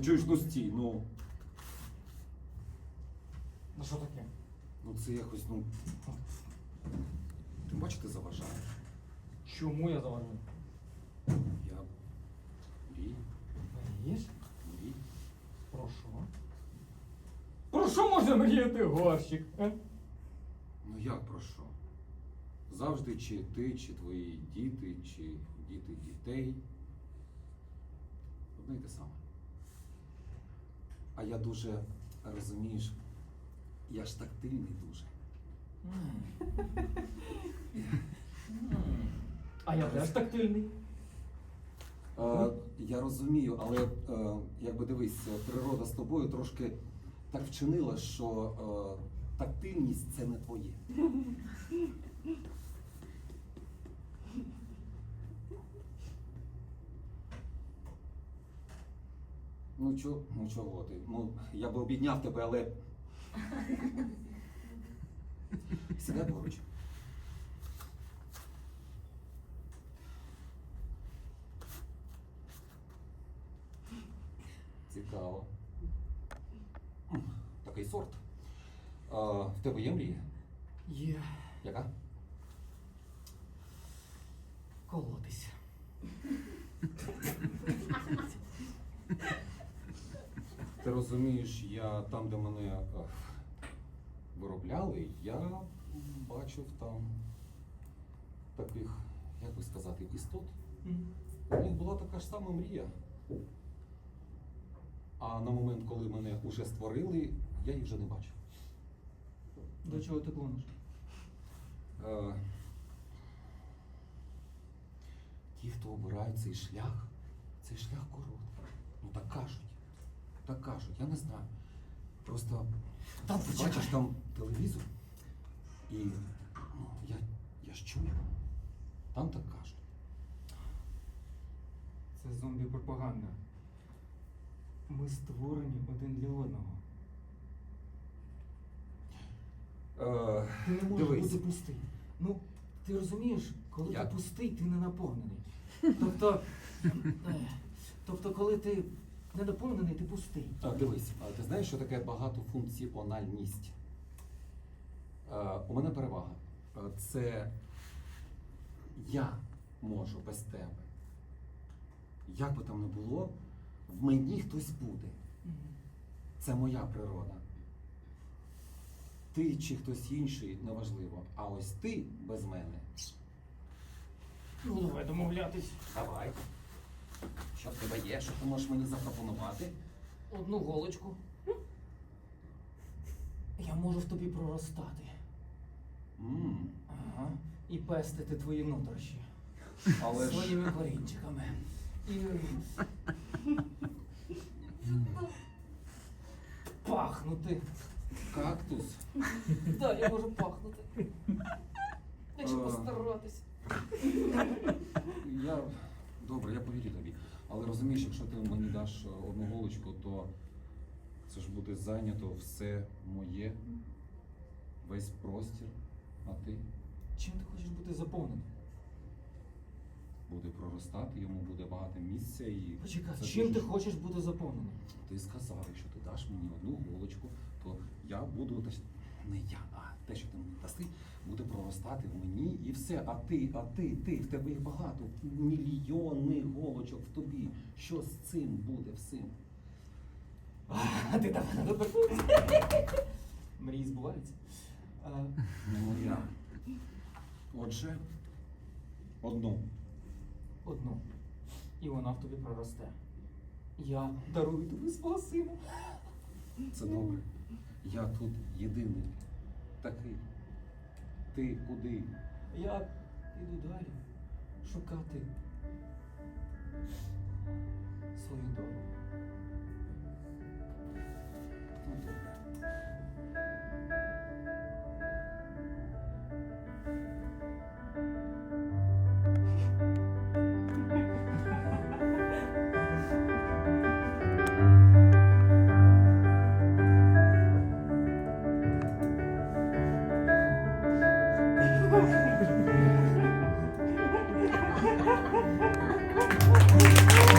Ну чуєш, ну стій, ну. Ну що таке? Ну це якось, ну. Ти бачиш, ти заважаєш. Чому я заважаю? Я мрію, Мрієш? мрію. Про що? Про що може мріяти горщик? е? Ну як про що? Завжди чи ти, чи твої діти, чи діти дітей. Одне й те саме. А я дуже, розумієш, я ж тактильний дуже. А я теж тактильний. Е, я розумію, але е, якби дивись, е, природа з тобою трошки так вчинила, що е, тактильність це не твоє. Ну чо, ну чого ти? Ну, я би обідняв тебе, але. Сідай поруч. Цікаво. Такий сорт. А, в тебе є мрія? Є Яка? колотись. Ти розумієш, я там, де мене е, виробляли, я бачив там таких, як би сказати, істот. У них була така ж сама мрія. А на момент, коли мене вже створили, я їх вже не бачив. До чого ти клониш? Е, ті, хто обирають цей шлях, цей шлях короткий. Ну так кажуть. Так кажуть, я не знаю. Просто Та ти почекай. бачиш там телевізор, і ну, я, я ж чую. Там так кажуть. Це зомбі-пропаганда. Ми створені один для одного. Е, Ти не можеш дивись. бути пустий. Ну, ти розумієш, коли Я- ти пустий, ти не наповнений. Тобто, е, тобто, коли ти не наповнений, ти пустий. А, дивись, а ти знаєш, що таке багатофункціональність? Е, у мене перевага. Е, Це я можу без тебе. Як би там не було, в мені хтось буде. Це моя природа. Ти чи хтось інший неважливо. А ось ти без мене. Ну, давай домовлятись. Давай. Що в тебе є, що ти можеш мені запропонувати? Одну голочку. Я можу в тобі проростати. м Ага. І пестити твої нутрощі. Але ж своїми корінчиками. І. Пахнути. кактус. Так, я можу пахнути. Якщо Е. постаратись. Добре, я повірю тобі. Але розумієш, якщо ти мені даш одну голочку, то це ж буде зайнято все моє, весь простір, а ти Чим ти хочеш бути заповнений? буде проростати, йому буде багато місця і. Почекай, це чим дуже- ти хочеш бути заповнений? Ти сказав, якщо ти даш мені одну голочку, то я буду не я, а те, що ти мені даси, буде проростати в мені і все. А ти, а ти, ти, в тебе їх багато, мільйони голочок в тобі. Що з цим буде всім? А ти там не Мрії збуваються. Моя. Отже, одну. Одну. І вона в тобі проросте. Я дарую тобі свого сина. Це добре. Я тут єдиний. Такий. Ти куди? Я іду далі шукати